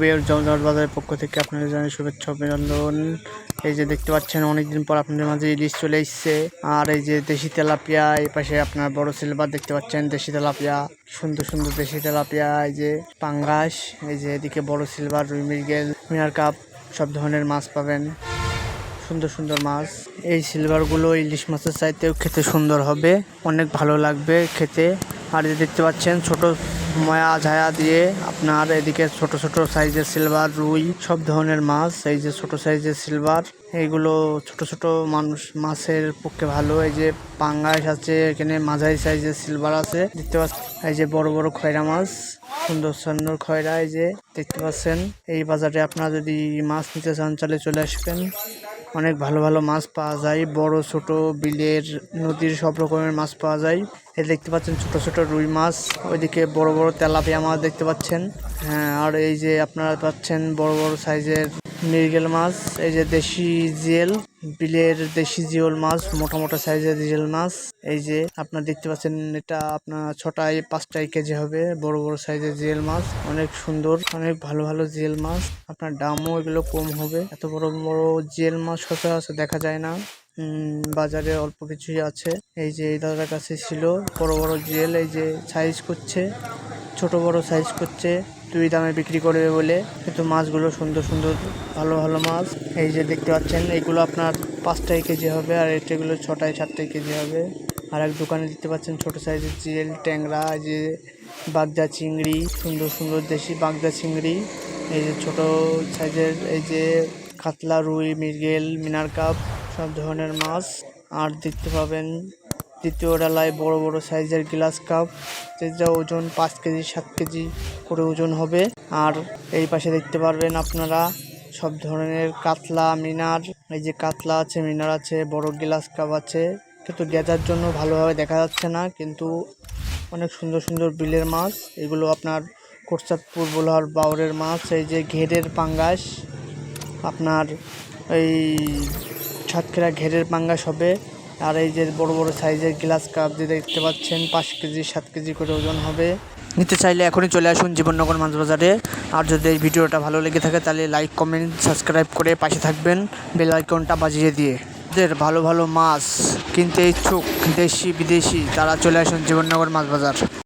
জমজমাট বাজারের পক্ষ থেকে আপনাদের জানাই শুভেচ্ছা, অভিনন্দন। এই যে দেখতে পাচ্ছেন, অনেকদিন পর আপনাদের মাঝে ইলিশ চলে এসছে। আর এই যে দেশি তেলাপিয়া, এই পাশে আপনার বড় সিলভার দেখতে পাচ্ছেন, দেশি তেলাপিয়া, সুন্দর সুন্দর দেশি তেলাপিয়া, এই যে পাঙ্গাস, এই যে এদিকে বড় সিলভার, রুই মৃগেল, মিনার কাপ, সব ধরনের মাছ পাবেন। সুন্দর সুন্দর মাছ। এই সিলভারগুলো ইলিশ মাছের চাইতেও খেতে সুন্দর হবে, অনেক ভালো লাগবে খেতে। আর দেখতে পাচ্ছেন, ছোট ময়া ঝায়া দিয়ে আপনার এদিকে ছোট ছোট সাইজের সিলভার, রুই, সব ধরনের মাছ, এই যে ছোট সাইজের সিলভার, এইগুলো ছোট ছোট মানুষ মাছের পক্ষে ভালো। এই যে পাঙ্গাস আছে, এখানে মাঝারি সাইজের সিলভার আছে, দেখতে পাচ্ছেন এই যে বড় বড় খয়রা মাছ, সুন্দর সুন্দর খয়রা এই যে, দেখতে পাচ্ছেন। এই বাজারে আপনারা যদি মাছ নিতে চান, তাহলে চলে আসবেন। অনেক ভালো ভালো মাছ পাওয়া যায়, বড়, ছোট, বিলের, নদীর সব রকমের মাছ পাওয়া যায়। এ দেখতে পাচ্ছেন ছোট ছোট রুই মাছ, ওইদিকে বড় বড় তেলাপিয়া মাছ দেখতে পাচ্ছেন। হ্যাঁ আর এই যে আপনারা পাচ্ছেন বড় বড় সাইজের মৃগেল মাছ, এই যে দেশি জিয়েল বিলের দেশি জিওল মাছ, মোটা মোটা সাইজের জিয়েল মাছ। এই যে আপনার দেখতে পাচ্ছেন, এটা আপনার ছটায় পাঁচটায় কেজি হবে, বড় বড় সাইজের জিয়েল মাছ, অনেক সুন্দর, অনেক ভালো ভালো জিয়েল মাছ। আপনার দামও এগুলো কম হবে, এত বড় বড় জিয়েল মাছ সচরাচর দেখা যায় না। বাজারে অল্প কিছুই আছে। এই যে এই দাদার কাছে ছিল, বড় বড় জিয়েল এই যে সাইজ করছে, ছোট বড় সাইজ করছে। দুই দামে বিক্রি করবে বলে কিন্তু মাছগুলো সুন্দর সুন্দর, ভালো ভালো মাছ। এই যে দেখতে পাচ্ছেন, এগুলো আপনার পাঁচটায় কেজি হবে আর এটাগুলো ছটায় সাতটায় কেজি হবে। আর এক দোকানে দেখতে পাচ্ছেন ছোট সাইজের জিয়েল ট্যাংরা যে বাগদা চিংড়ি, সুন্দর সুন্দর দেশি বাগদা চিংড়ি। এই যে ছোট সাইজের, এই যে কাতলা, রুই, মৃগেল, মিনার কাপ, সব ধরনের মাছ। আর দেখতে পাবেন দ্বিতীয় ডালায় বড় বড় সাইজের গ্লাস কাপ যেটা ওজন পাঁচ কেজি, সাত কেজি করে ওজন হবে। আর এই পাশে দেখতে পারবেন আপনারা সব ধরনের কাতলা, মিনার। এই যে কাতলা আছে, মিনার আছে, বড় গ্লাস কাপ আছে। কিন্তু গেজার জন্য ভালোভাবে দেখা যাচ্ছে না, কিন্তু অনেক সুন্দর সুন্দর বিলের মাছ। এগুলো আপনার কোটচাঁদপুর বোলার বাউরের মাছ, এই যে ঘেরের পাঙ্গাস। আপনার এই সাতক্ষীরা ঘেরের পাঙ্গাস হবে। আর এই যে বড় বড় সাইজের গ্লাস কাপ যে দেখতে পাচ্ছেন, পাঁচ কেজি, সাত কেজি করে ওজন হবে। নিতে চাইলে এখনই চলে আসুন জীবননগর মাছ বাজারে আর যদি এই ভিডিওটা ভালো লেগে থাকে, তাহলে লাইক কমেন্ট সাবস্ক্রাইব করে পাশে থাকবেন বেল আইকনটা বাজিয়ে দিয়ে। ওদের ভালো ভালো মাছ কিনতে ইচ্ছুক, দেশি, বিদেশি, তারা চলে আসুন জীবননগর মাছ বাজার